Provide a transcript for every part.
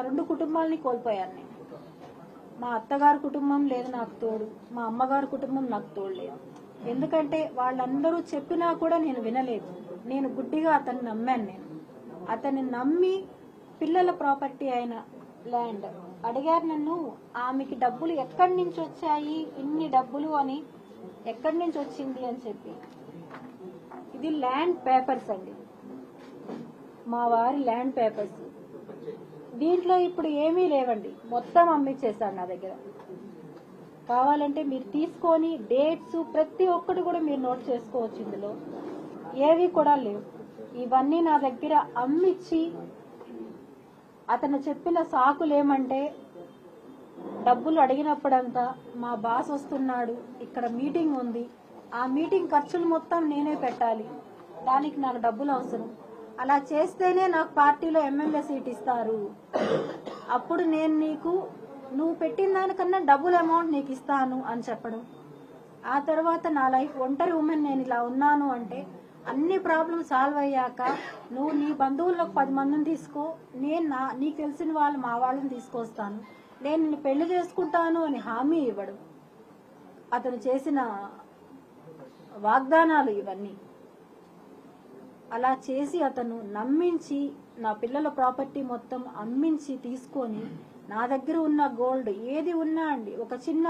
రెండు కుటుంబాలని కోల్పోయాను నేను. మా అత్తగారి కుటుంబం లేదు నాకు తోడు మా అమ్మగారి కుటుంబం నాకు తోడు లేదు. ఎందుకంటే వాళ్ళందరూ చెప్పినా కూడా నేను వినలేదు. నేను గుడ్డిగా అతన్ని నమ్మాను నేను. అతన్ని నమ్మి పిల్లల ప్రాపర్టీ అయిన ల్యాండ్ అడిగారు నన్ను ఆమెకి డబ్బులు ఎక్కడి నుంచి వచ్చాయి? ఇన్ని డబ్బులు అని ఎక్కడి నుంచి వచ్చింది? అని చెప్పి. ఇది ల్యాండ్ పేపర్స్ అండి. మా వారి ల్యాండ్ పేపర్స్. దీంట్లో ఇప్పుడు ఏమీ లేవండి. మొత్తం అమ్మిచ్చేసాడు నా దగ్గర. కావాలంటే మీరు తీసుకొని డేట్స్ ప్రతి ఒక్కటి కూడా మీరు నోట్ చేసుకోవచ్చు ఇందులో. ఏవి కూడా లేవు. ఇవన్నీ నా దగ్గర అమ్మిచ్చి అతను చెప్పిన సాకులు ఏమంటే డబ్బులు అడిగినప్పుడంతా మా బాస్ వస్తున్నాడు ఇక్కడ మీటింగ్ ఉంది. ఆ మీటింగ్ ఖర్చులు మొత్తం నేనే పెట్టాలి. దానికి నాకు డబ్బులు అవసరం. అలా చేస్తేనే నాకు పార్టీలో ఎమ్మెల్యే సీట్ ఇస్తారు. అప్పుడు నేను నీకు నువ్వు పెట్టిన దానికన్నా డబుల్ అమౌంట్ నీకు ఇస్తాను అని చెప్పడం. ఆ తర్వాత నా లైఫ్ ఒంటరి ఉమెన్ నేను ఇలా ఉన్నాను అంటే అన్ని ప్రాబ్లమ్ సాల్వ్ అయ్యాక నువ్వు నీ బంధువుల్లో పది మందిని తీసుకో నేను నా నీకు తెలిసిన వాళ్ళు మా వాళ్ళని తీసుకొస్తాను. నేను నిన్ను పెళ్ళి చేసుకుంటాను అని హామీ ఇవ్వడం. అతను చేసిన వాగ్దానాలు ఇవన్నీ. అలా చేసి అతను నమ్మించి నా పిల్లల ప్రాపర్టీ మొత్తం అమ్మించి తీసుకొని నా దగ్గర ఉన్న గోల్డ్ ఏది ఉన్నా అండి ఒక చిన్న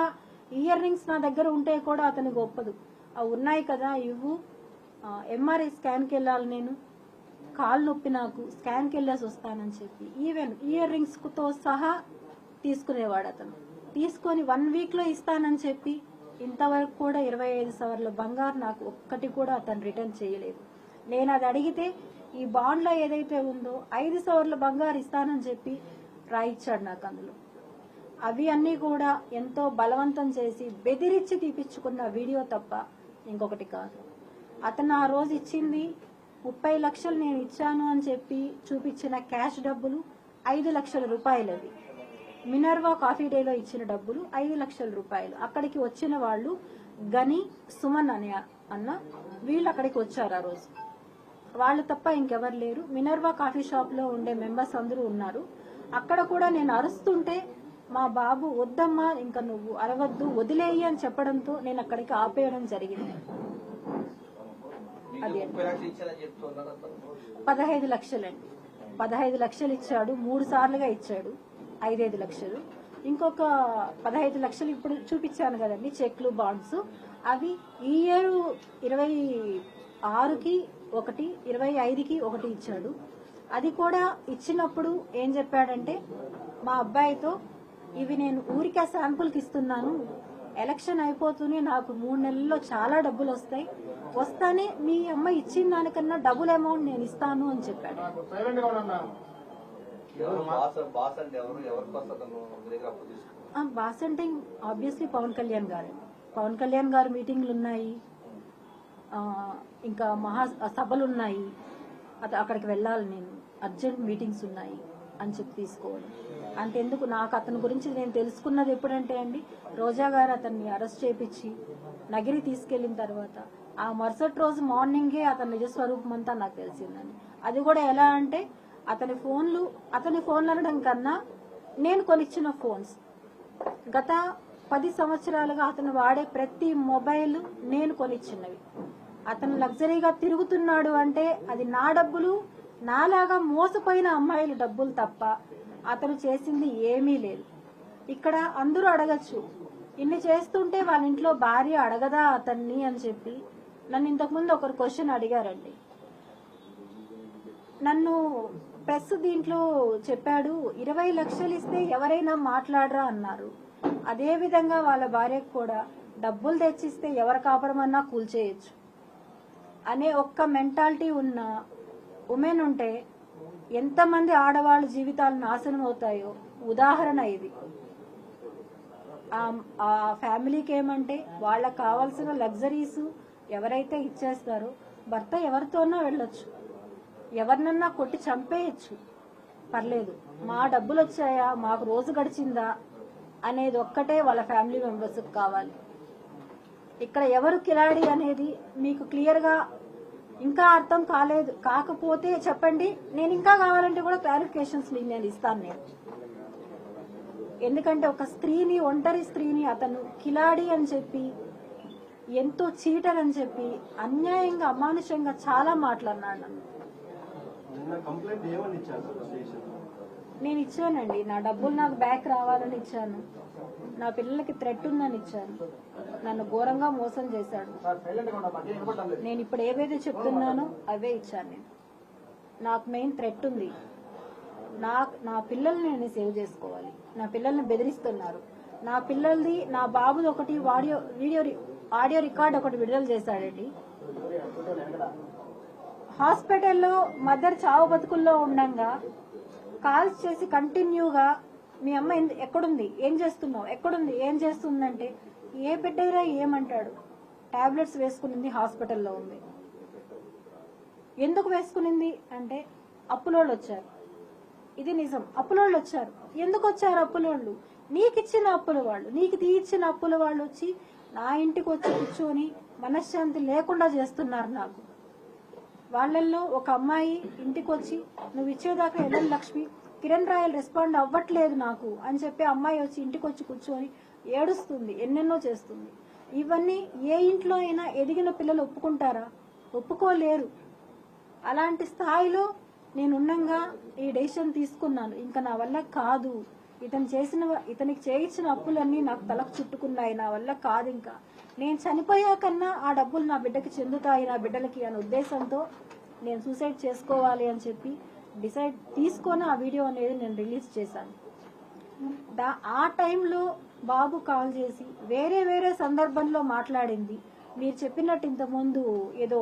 ఇయర్ రింగ్స్ నా దగ్గర ఉంటే కూడా అతను గొప్పదు అవి ఉన్నాయి కదా ఇవ్వు. ఎంఆర్ఐ స్కాన్కి వెళ్ళాలి నేను. కాలు నొప్పి నాకు స్కాన్కి వెళ్ళేసి వస్తానని చెప్పి. ఈవెన్ ఇయర్ రింగ్స్తో సహా తీసుకునేవాడు అతను. తీసుకొని వన్ వీక్లో ఇస్తానని చెప్పి ఇంతవరకు కూడా ఇరవై ఐదు సవర్ల బంగారు నాకు ఒక్కటి కూడా అతను రిటర్న్ చేయలేదు. నేను అది అడిగితే ఈ బాండ్లో ఏదైతే ఉందో ఐదు సవర్ల బంగారు ఇస్తానని చెప్పి రాయిచ్చాడు నాకు అందులో. అవి అన్నీ కూడా ఎంతో బలవంతం చేసి బెదిరించి తీపిచ్చుకున్న వీడియో తప్ప ఇంకొకటి కాదు. అతను ఆ రోజు ఇచ్చింది ముప్పై లక్షలు నేను ఇచ్చాను అని చెప్పి చూపించిన క్యాష్ డబ్బులు ఐదు లక్షల రూపాయలు అది మినర్వా కాఫీ డేలో ఇచ్చిన డబ్బులు ఐదు లక్షల రూపాయలు. అక్కడికి వచ్చిన వాళ్ళు గని సుమన్ అనే అన్న వీళ్ళు అక్కడికి వచ్చారు ఆ రోజు. వాళ్ళు తప్ప ఇంకెవరు లేరు. మినర్వా కాఫీ షాప్లో ఉండే మెంబర్స్ అందరూ ఉన్నారు. అక్కడ కూడా నేను అరుస్తుంటే మా బాబు వద్దమ్మా ఇంకా నువ్వు అరవద్దు వదిలేయి అని చెప్పడంతో నేను అక్కడికి ఆపేయడం జరిగింది. అదే. పదహైదు లక్షలండి. పదహైదు లక్షలు ఇచ్చాడు మూడు సార్లుగా ఇచ్చాడు ఐదైదు లక్షలు. ఇంకొక పదహైదు లక్షలు ఇప్పుడు చూపించాను కదండి చెక్లు బాండ్స్. అవి ఈ ఏడు ఇరవై ఆరుకి ఒకటి ఇరవై ఐదుకి ఒకటి ఇచ్చాడు. అది కూడా ఇచ్చినప్పుడు ఏం చెప్పాడంటే మా అబ్బాయితో ఇవి నేను ఊరికే శాంపుల్కి ఇస్తున్నాను. ఎలక్షన్ అయిపోతూనే నాకు మూడు నెలల్లో చాలా డబ్బులు వస్తాయి. వస్తానే మీ అమ్మ ఇచ్చిన దానికన్నా డబుల్ అమౌంట్ నేను ఇస్తాను అని చెప్పాడు. ఎవరు బాస్ బాస్ అంటే ఎవరు? ఎవరికి వస్తుంది అతను? మీ దగ్గర అప్పు తీసుకుని ఆ, బాస్ అంటే ఆబ్వియస్లీ పవన్ కళ్యాణ్ గారు. పవన్ కళ్యాణ్ గారు మీటింగ్లు ఉన్నాయి. ఇంకా మహా సభలు ఉన్నాయి అత అక్కడికి వెళ్ళాలి నేను. అర్జెంట్ మీటింగ్స్ ఉన్నాయి అని చెప్పి తీసుకోవడం. అంతెందుకు నాకు అతని గురించి నేను తెలుసుకున్నది ఎప్పుడంటే అండి రోజా గారు అతన్ని అరెస్ట్ చేపించి నగిరి తీసుకెళ్ళిన తర్వాత ఆ మరుసటి రోజు మార్నింగే అతని నిజస్వరూపం అంతా నాకు తెలిసిందండి. అది కూడా ఎలా అంటే అతని ఫోన్లు అతని ఫోన్లు అనడం కన్నా నేను కొనిచ్చిన ఫోన్స్. గత పది సంవత్సరాలుగా అతను వాడే ప్రతి మొబైల్ నేను కొనిచ్చినవి. అతను లగ్జరీగా తిరుగుతున్నాడు అంటే అది నా డబ్బులు నాలాగా మోసపోయిన అమ్మాయిల డబ్బులు తప్ప అతను చేసింది ఏమీ లేదు. ఇక్కడ అందరూ అడగచ్చు ఇన్ని చేస్తుంటే వాళ్ళ ఇంట్లో భార్య అడగదా అతన్ని అని చెప్పి నన్ను ఇంతకుముందు ఒకరు క్వశ్చన్ అడిగారండి. నన్ను ప్రెస్ దీంట్లో చెప్పాడు ఇరవై లక్షలు ఇస్తే ఎవరైనా మాట్లాడరా? అన్నారు. అదే విధంగా వాళ్ళ భార్యకు కూడా డబ్బులు తెచ్చిస్తే ఎవరు కాపడమన్నా కూల్చేయచ్చు. అనే ఒక్క మెంటాలిటీ ఉన్న ఉమెన్ ఉంటే ఎంతమంది ఆడవాళ్ళ జీవితాలు నాశనం అవుతాయో ఉదాహరణ ఇది. ఆ- ఫ్యామిలీకి ఏమంటే వాళ్ళకి కావాల్సిన లగ్జరీస్ ఎవరైతే ఇచ్చేస్తారో భర్త ఎవరితోనో వెళ్ళొచ్చు. ఎవరినన్నా కొట్టి చంపేయచ్చు. పర్లేదు మా డబ్బులు వచ్చాయా మాకు రోజు గడిచిందా అనేది ఒక్కటే వాళ్ళ ఫ్యామిలీ మెంబర్స్కి కావాలి. ఇక్కడ ఎవరు కిలాడి అనేది మీకు క్లియర్గా ఇంకా అర్థం కాలేదు. కాకపోతే చెప్పండి నేను ఇంకా కావాలంటే కూడా క్లారిఫికేషన్స్ మీకు నేను ఇస్తాను నేను. ఎందుకంటే ఒక స్త్రీని ఒంటరి స్త్రీని అతను కిలాడి అని చెప్పి ఎంతో చీటర్ అని చెప్పి అన్యాయంగా అమానుషంగా చాలా మాట్లాడినాడు. నేను ఇచ్చానండి. నా డబ్బులు నాకు బ్యాక్ రావాలని ఇచ్చాను. నా పిల్లలకి థ్రెట్ ఉందని ఇచ్చాను నన్ను ఘోరంగా మోసం చేశాడు. నేను ఇప్పుడు ఏవైతే చెప్తున్నానో అవే ఇచ్చాను నేను. నాకు మెయిన్ థ్రెట్ ఉంది. నా నా పిల్లల్ని నేను సేవ్ చేసుకోవాలి. నా పిల్లల్ని బెదిరిస్తున్నారు. నా పిల్లలది నా బాబుది ఒకటి ఆడియో వీడియో రి- ఆడియో రికార్డ్ ఒకటి విడుదల చేశాడండి. హాస్పిటల్లో మదర్ చావు బతుకుల్లో ఉండంగా కాల్స్ చేసి కంటిన్యూగా మీ అమ్మ ఎక్కడుంది? ఏం చేస్తున్నావు? ఎక్కడుంది? ఏం చేస్తుందంటే ఏ బిడ్డరా ఏమంటాడు? టాబ్లెట్స్ వేసుకునింది హాస్పిటల్లో ఉంది. ఎందుకు వేసుకునింది? అంటే అప్పులోళ్ళు వచ్చారు. ఇది నిజం. అప్పులోళ్ళు వచ్చారు. ఎందుకు వచ్చారు అప్పులోళ్ళు? నీకు ఇచ్చిన అప్పుల వాళ్ళు నీకు తీర్చిన అప్పుల వాళ్ళు వచ్చి నా ఇంటికి వచ్చి కూర్చొని మనశ్శాంతి లేకుండా చేస్తున్నారు నాకు. వాళ్ళల్లో ఒక అమ్మాయి ఇంటికి వచ్చి నువ్వు ఇచ్చేదాకా వెళ్ళం లక్ష్మి కిరణ్ రాయల్ రెస్పాండ్ అవ్వట్లేదు నాకు అని చెప్పి అమ్మాయి వచ్చి ఇంటికి వచ్చి కూర్చొని ఏడుస్తుంది ఎన్నెన్నో చేస్తుంది. ఇవన్నీ ఏ ఇంట్లో అయినా ఎదిగిన పిల్లలు ఒప్పుకుంటారా? ఒప్పుకోలేరు. అలాంటి స్థాయిలో నేను ఈ డెసిషన్ తీసుకున్నాను. ఇంకా నా వల్ల కాదు. ఇతను చేసిన ఇతనికి చేయించిన అప్పులన్నీ నాకు తలకు చుట్టుకున్నాయి. నా వల్ల కాదు ఇంకా. నేను చనిపోయాకన్నా ఆ డబ్బులు నా బిడ్డకి చెందుతాయి నా బిడ్డలకి అనే ఉద్దేశంతో నేను సూసైడ్ చేసుకోవాలి అని చెప్పి డిసైడ్ తీసుకొని ఆ వీడియో అనేది నేను రిలీజ్ చేశాను. దా ఆ టైంలో బాబు కాల్ చేసి వేరే వేరే సందర్భంలో మాట్లాడింది. మీరు చెప్పినట్టు ఇంతకుముందు ఏదో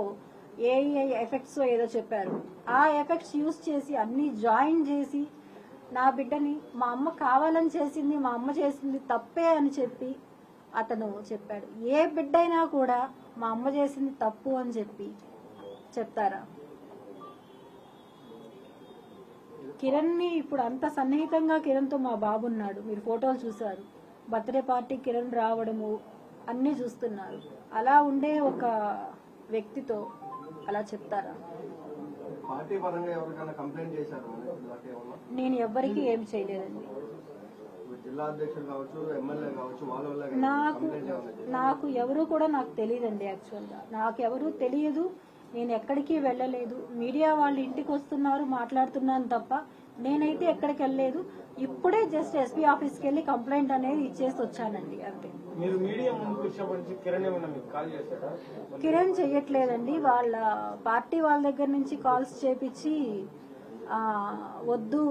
ఏఐ ఎఫెక్ట్స్ ఏదో చెప్పారు. ఆ ఎఫెక్ట్స్ యూజ్ చేసి అన్ని జాయిన్ చేసి నా బిడ్డని మా అమ్మ కావాలని చేసింది మా అమ్మ చేసింది తప్పే అని చెప్పి అతను చెప్పాడు. ఏ బిడ్డైనా కూడా మా అమ్మ చేసింది తప్పు అని చెప్పి చెప్తారా? కిరణ్ని ఇప్పుడు అంత సన్నిహితంగా కిరణ్తో మా బాబు ఉన్నాడు. మీరు ఫోటోలు చూసారు బర్త్డే పార్టీ కిరణ్ రావడము అన్ని చూస్తున్నారు. అలా ఉండే ఒక వ్యక్తితో అలా చెప్తారా? చేశారు? నేను ఎవ్వరికీ ఏం చేయలేదండి. నాకు చేశారా? నాకు ఎవరు కూడా నాకు తెలియదండి యాక్చువల్గా నాకు ఎవరు తెలియదు. నేను ఎక్కడికి వెళ్ళలేదు. మీడియా వాళ్ళు ఇంటికి వస్తున్నారు మాట్లాడుతున్నాను తప్ప నేనైతే ఎక్కడికి వెళ్ళలేదు. ఇప్పుడే జస్ట్ ఎస్పీ ఆఫీస్కి వెళ్ళి కంప్లైంట్ అనేది ఇచ్చేసి వచ్చానండి అంతే. కిరణ్ చెయ్యట్లేదండి. వాళ్ళ పార్టీ వాళ్ళ దగ్గర నుంచి కాల్స్ చేపించి వద్దు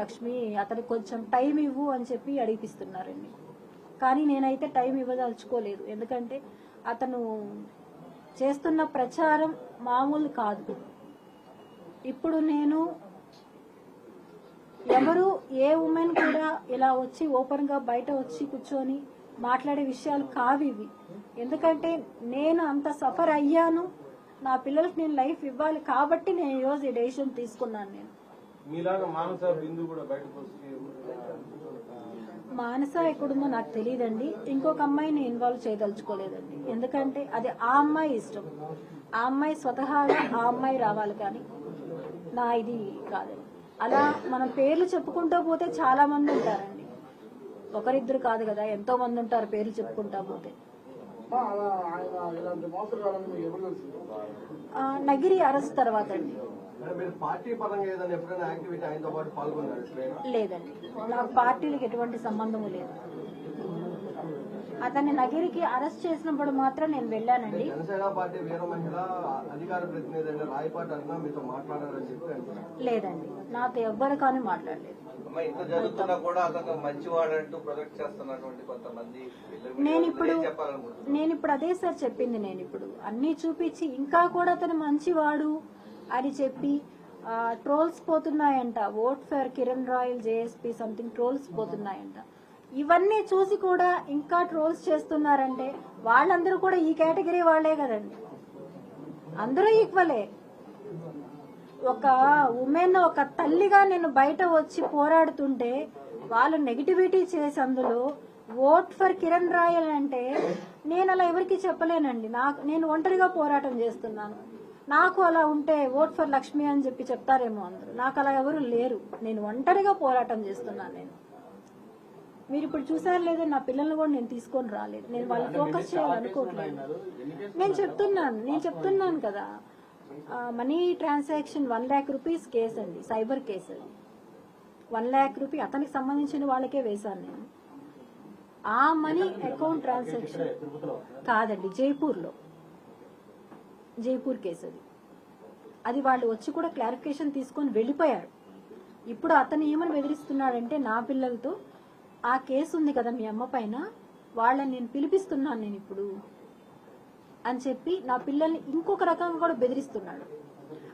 లక్ష్మి అతనికి కొంచెం టైం ఇవ్వు అని చెప్పి అడిగిపిస్తున్నారండి. కానీ నేనైతే టైం ఇవ్వదలుచుకోలేదు. ఎందుకంటే అతను చేస్తున్న ప్రచారం మామూలు కాదు. ఇప్పుడు నేను ఎవరు ఏ ఉమెన్ కూడా ఇలా వచ్చి ఓపెన్గా బయట వచ్చి కూర్చొని మాట్లాడే విషయాలు కావు ఇవి. ఎందుకంటే నేను అంత సఫర్ అయ్యాను. నా పిల్లలకి నేను లైఫ్ ఇవ్వాలి కాబట్టి నేను ఈరోజు ఈ డెసిషన్ తీసుకున్నాను నేను. మీలాగా మానస బిందు కూడా బయటకు మానస ఎక్కడుందో నాకు తెలియదండి ఇంకొక అమ్మాయిని ఇన్వాల్వ్ చేయదలుచుకోలేదండి. ఎందుకంటే అది ఆ అమ్మాయి ఇష్టం. ఆ అమ్మాయి స్వతహాగా ఆ అమ్మాయి రావాలి కానీ నా ఇది కాదండి అలా మనం పేర్లు చెప్పుకుంటూ పోతే చాలా మంది ఉంటారండి. ఒకరిద్దరు కాదు కదా ఎంతో మంది ఉంటారు పేర్లు చెప్పుకుంటా పోతే. నగిరి అరెస్ట్ తర్వాత అండి. లేదండి. నాకు పార్టీలకు ఎటువంటి సంబంధము లేదు. అతన్ని నగిరికి అరెస్ట్ చేసినప్పుడు మాత్రం నేను వెళ్ళానండి. జనసేన పార్టీ వీర మహిళ అధికార ప్రతినిధి అయిన రాయపాటి అన్న మీతో మాట్లాడారని చెప్పి అంటున్నారు. లేదండి. నాతో ఎవ్వరు కానీ మాట్లాడలేదు. అమ్మ ఇంత జరుగుతున్నా కూడా అతను మంచివాడంటూ ప్రొజెక్ట్ చేస్తున్నటువంటి కొంతమంది వీళ్ళ నేను ఇప్పుడు నేను ఇప్పుడు అదే సార్ చెప్పింది నేను ఇప్పుడు. అన్ని చూపించి ఇంకా కూడా అతను మంచివాడు. అని చెప్పి trolls పోతున్నాయంట. Vote for Kiran Royal JSP something trolls పోతున్నాయంట. ఇవన్నీ చూసి కూడా ఇంకా ట్రోల్స్ చేస్తున్నారంటే వాళ్ళందరూ కూడా ఈ కేటగిరీ వాళ్ళే కదండి. అందరూ ఈక్వలే. ఒక ఉమెన్ ఒక తల్లిగా నేను బయట వచ్చి పోరాడుతుంటే వాళ్ళు నెగిటివిటీ చేసి అందులో ఓట్ ఫర్ కిరణ్ రాయల్ అంటే నేను అలా ఎవరికి చెప్పలేనండి. నాకు నేను ఒంటరిగా పోరాటం చేస్తున్నాను. నాకు అలా ఉంటే ఓట్ ఫర్ లక్ష్మి అని చెప్పి చెప్తారేమో అందరూ. నాకు అలా ఎవరు లేరు. నేను ఒంటరిగా పోరాటం చేస్తున్నాను నేను. మీరు ఇప్పుడు చూసారు లేదో నా పిల్లల్ని కూడా నేను తీసుకొని రాలేదు. నేను వాళ్ళు ఫోకస్ చేయాలనుకోవట్లేదు. నేను చెప్తున్నాను నేను చెప్తున్నాను కదా. Money transaction one lakh rupees case అండి సైబర్ కేసు అది. వన్ ల్యాక్ రూపీ అతనికి సంబంధించిన వాళ్ళకే వేశాను నేను. ఆ మనీ అకౌంట్ ట్రాన్సాక్షన్ కాదండి జైపూర్లో. జైపూర్ కేసు అది అది వాళ్ళు వచ్చి కూడా క్లారిఫికేషన్ తీసుకొని వెళ్ళిపోయారు. ఇప్పుడు అతను ఏమని బెదిరిస్తున్నాడంటే నా పిల్లలతో ఆ కేసు ఉంది కదా మీ అమ్మ పైన వాళ్ళని నేను పిలిపిస్తున్నాను నేను ఇప్పుడు అని చెప్పి నా పిల్లల్ని ఇంకొక రకంగా కూడా బెదిరిస్తున్నాడు.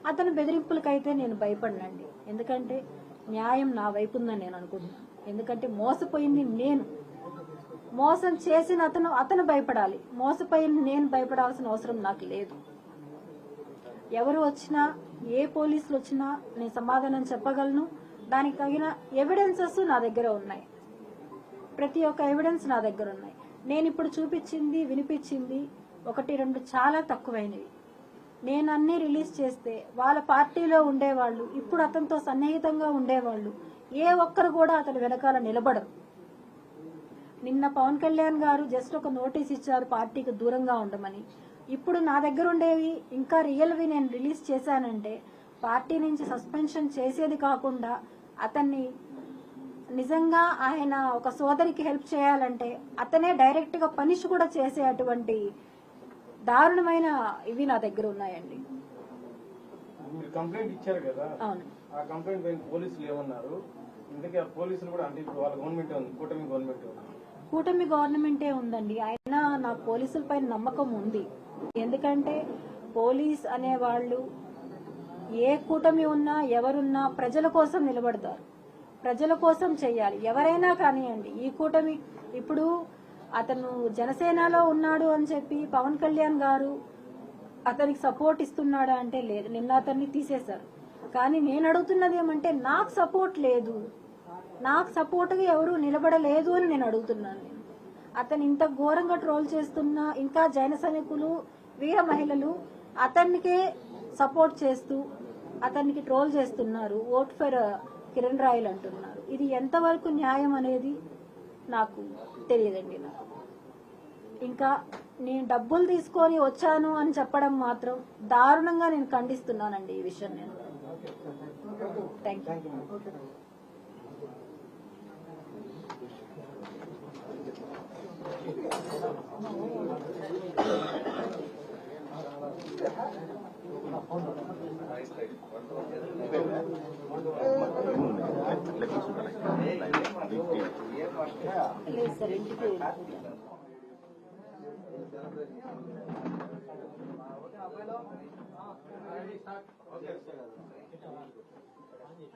అతని బెదిరింపులకైతే నేను భయపడినండి. ఎందుకంటే న్యాయం నా వైపు ఉందని నేను అనుకుంటున్నాను. ఎందుకంటే మోసపోయింది నేను. మోసం చేసిన అతను అతను భయపడాలి. మోసపోయింది నేను భయపడాల్సిన అవసరం నాకు లేదు. ఎవరు వచ్చినా ఏ పోలీసులు వచ్చినా నేను సమాధానం చెప్పగలను. దానికి తగిన ఎవిడెన్సెస్ నా దగ్గర ఉన్నాయి. ప్రతి ఒక్క ఎవిడెన్స్ నా దగ్గర ఉన్నాయి. నేను ఇప్పుడు చూపించింది వినిపించింది ఒకటి రెండు చాలా తక్కువైనవి. నేను అన్ని రిలీజ్ చేస్తే వాళ్ళ పార్టీలో ఉండేవాళ్ళు ఇప్పుడు అతనితో సన్నిహితంగా ఉండేవాళ్ళు ఏ ఒక్కరు కూడా అతని వెనకాల నిలబడరు. నిన్న పవన్ కళ్యాణ్ గారు జస్ట్ ఒక నోటీస్ ఇచ్చారు పార్టీకి దూరంగా ఉండమని. ఇప్పుడు నా దగ్గర ఉండేవి ఇంకా రియల్వి నేను రిలీజ్ చేశానంటే పార్టీ నుంచి సస్పెన్షన్ చేసేది కాకుండా అతన్ని నిజంగా ఆయన ఒక సోదరికి హెల్ప్ చేయాలంటే అతనే డైరెక్ట్గా పనిష్ కూడా చేసే అటువంటి దారుణమైన ఇవి నా దగ్గర ఉన్నాయండి. మీరు కంప్లైంట్ ఇచ్చారు కదా? అవును. ఆ కంప్లైంట్ పైన పోలీసులు ఏమన్నారు? ఇందుకే ఆ పోలీసులు కూడా అంటే ఇప్పుడు వాళ్ళ గవర్నమెంట్ ఉంది కూటమి గవర్నమెంట్ కూటమి గవర్నమెంటే ఉందండి. అయినా నా పోలీసులపై నమ్మకం ఉంది. ఎందుకంటే పోలీస్ అనేవాళ్ళు ఏ కూటమి ఉన్నా ఎవరున్నా ప్రజల కోసం నిలబడతారు. ప్రజల కోసం చెయ్యాలి ఎవరైనా కానివ్వండి ఈ కూటమి ఇప్పుడు అతను జనసేనలో ఉన్నాడు అని చెప్పి పవన్ కళ్యాణ్ గారు అతనికి సపోర్ట్ ఇస్తున్నాడా అంటే లేదు. నిన్న అతన్ని తీసేశారు. కానీ నేను అడుగుతున్నది ఏమంటే నాకు సపోర్ట్ లేదు. నాకు సపోర్ట్గా ఎవరు నిలబడలేదు అని నేను అడుగుతున్నాను. అతను ఇంత ఘోరంగా ట్రోల్ చేస్తున్నా ఇంకా జైన సైనికులు వీర మహిళలు అతనికే సపోర్ట్ చేస్తూ అతనికి ట్రోల్ చేస్తున్నారు. ఓట్ ఫర్ కిరణ్ రాయల్ అంటున్నారు. ఇది ఎంతవరకు న్యాయం అనేది నాకు తెలియదండి నాకు. ఇంకా నేను డబ్బులు తీసుకొని వచ్చాను అని చెప్పడం మాత్రం దారుణంగా నేను ఖండిస్తున్నానండి ఈ విషయం నేను. థ్యాంక్ యూ లేదు సార్ ఇంటికి వెళ్ళిపోతాను.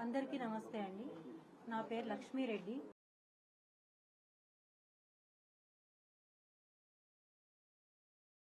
అందరికీ నమస్తే అండి. నా పేరు లక్ష్మీరెడ్డి.